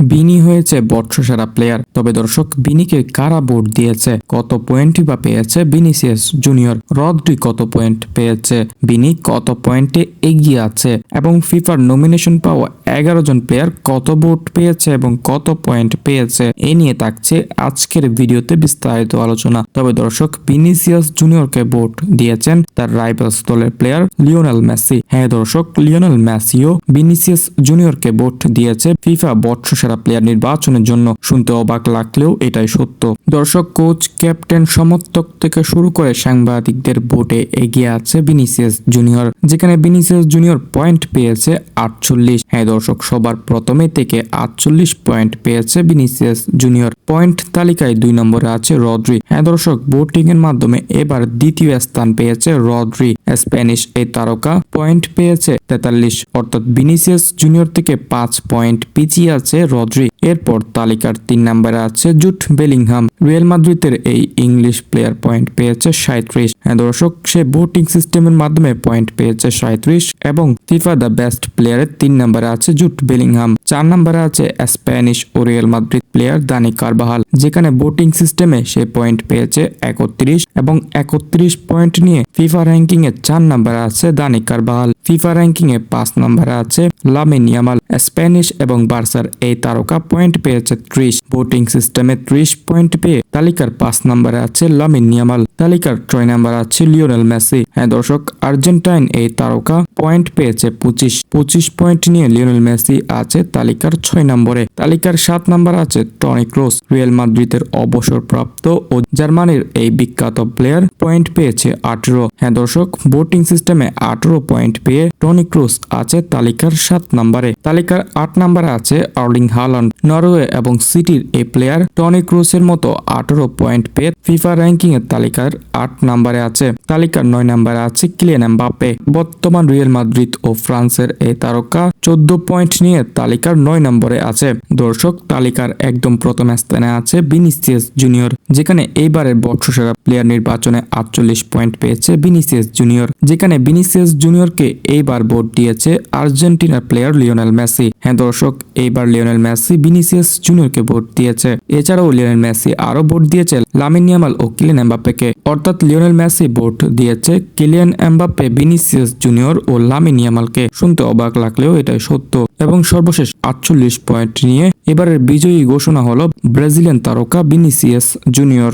বিনি হয়েছে বর্ষসেরা প্লেয়ার তবে দর্শক, বিনিকে কারা ভোট দিয়েছে? কত পয়েন্টই বা পেয়েছে বিনিসিয়াস জুনিয়র? রদ্রি কত পয়েন্ট পেয়েছে? বিনি কত পয়েন্টে এগিয়ে আছে? এবং ফিফার নমিনেশন পাওয়া এগারো জন প্লেয়ার কত ভোট পেয়েছে এবং কত পয়েন্ট পেয়েছে? এ নিয়ে থাকছে আজকের ভিডিওতে বিস্তারিত আলোচনা। তবে দর্শক বিনিসিয়াস জুনিয়রকে ভোট দিয়েছেন তার রাইভালস দলের প্লেয়ার লিওনেল মেসি। হ্যাঁ দর্শক, লিওনেল ম্যাসিও বিনিসিয়াস জুনিয়রকে ভোট দিয়েছে ফিফা বর্ষসেরা প্লেয়ার নির্বাচনের জন্য। শুনতে অবাক লাগলেও এটাই সত্য। দর্শক, কোচ, ক্যাপ্টেন, সমর্থক থেকে শুরু করে সাংবাদিকদের ভোটে এগিয়ে আছে বিনিসিয়াস জুনিয়র, যেখানে বিনিসিয়াস জুনিয়র পয়েন্ট পেয়েছে আটচল্লিশ। হ্যাঁ দর্শক, সবার প্রথমে থেকে আটচল্লিশ পয়েন্ট পেয়েছে বিনিসিয়াস জুনিয়র। পয়েন্ট তালিকায় দুই নম্বরে আছে রদ্রি। হ্যাঁ দর্শক ভোটিং এর মাধ্যমে এবার দ্বিতীয় স্থান পেয়েছে রদ্রি। স্প্যানিশ এই তারকা পয়েন্ট পেয়েছে তেতাল্লিশ। অর্থাৎ বিনিসিয়াস জুনিয়র থেকে পাঁচ পয়েন্ট পিছিয়ে আছে রদ্রি। এরপর তালিকার তিন নম্বরে আছে জুট বেলিংহাম। রিয়েল মাদ্রিদের এই ইংলিশ প্লেয়ার পয়েন্ট পেয়েছে সাঁত্রিশ হ্যাঁ দর্শক, সে ভোটিং সিস্টেমের মাধ্যমে পয়েন্ট পেয়েছে সাঁত্রিশ এবং ফিফা দ্য বেস্ট প্লেয়ারের তিন নম্বরে আছে জুট বেলিংহাম। চার নম্বরে আছে স্প্যানিশ ও Real Madrid player Dani Carvajal, যেখানে ভোটিং সিস্টেমে সে পয়েন্ট পেয়েছে একত্রিশ এবং একত্রিশ পয়েন্ট নিয়ে ফিফা র্যাঙ্কিং এ চার নম্বরে আছে দানি কারবাহাল। ফিফা র্যাঙ্কিং এ পাঁচ নম্বরে আছে লামিন ইয়ামাল। স্প্যানিশ এবং বার্সার এই তারকা পয়েন্ট পেয়েছে ত্রিশ, ভোটিং সিস্টেমে ত্রিশ পয়েন্ট পেয়ে তালিকার পাঁচ নম্বরে আছে লামিন ইয়ামাল। তালিকার ছয় নম্বরে আছে লিওনেল মেসি। হ্যাঁ দর্শক, আর্জেন্টাইন এই তারকা পয়েন্ট পেয়েছে পঁচিশ। পঁচিশ পয়েন্ট নিয়ে লিওনেল মেসি আছে তালিকার ছয় নম্বরে। তালিকার সাত নম্বর আছে টনি ক্রোস রিয়েল মাদ্রিদের অবসরপ্রাপ্ত ও জার্মানির এই বিখ্যাত প্লেয়ার পয়েন্ট পেয়েছে আঠেরো। হ্যাঁ দর্শক, ভোটিং সিস্টেমে আঠেরো পয়েন্ট পেয়ে টনি ক্রুস আছে তালিকার সাত নম্বরে। তালিকার আট নম্বরে আছে আর্লিং হালান্ড। নরওয়ে এবং সিটির এই প্লেয়ার টনি ক্রুসের মতো আঠেরো পয়েন্ট পেয়ে ফিফা র্যাঙ্কিং এর তালিকার আট নম্বরে আছে। তালিকার নয় নম্বরে আছে কিলিয়ান এমবাপ্পে। বর্তমান রিয়েল মাদ্রিদ ও ফ্রান্সের এই তারকা চোদ্দ পয়েন্ট নিয়ে তালিকার নয় নম্বরে আছে। দর্শক, তালিকার একদম প্রথম স্থানে আছে বিনিসিয়াস জুনিয়র, যেখানে এইবারের বর্ষসেরা প্লেয়ার নির্বাচনে আটচল্লিশ পয়েন্ট পেয়েছে বিনিসিয়াস জুনিয়র। যেখানে বিনিসিয়াস জুনিয়রকে এইবার ভোট দিয়েছে আর্জেন্টিনার প্লেয়ার লিওনেল মেসি। হ্যাঁ দর্শক, এইবার লিওনেল মেসি বিনিসিয়াস জুনিয়রকে ভোট দিয়েছে। এছাড়াও লিওনেল মেসি আরও ভোট দিয়েছে লামিন ইয়ামাল ও কিলিয়ান এমবাপ্পেকে। অর্থাৎ লিওনেল মেসি ভোট দিয়েছে কিলিয়ান এমবাপ্পে বিনিসিয়াস জুনিয়র ও লামিন ইয়ামালকে। শুনতে অবাক লাগলেও এটাই সত্য। এবং সর্বশেষ আটচল্লিশ পয়েন্ট নিয়ে এবারের বিজয়ী ঘোষণা হলো ব্রাজিলিয়ান তারকা বিনিসিয়াস জুনিয়র।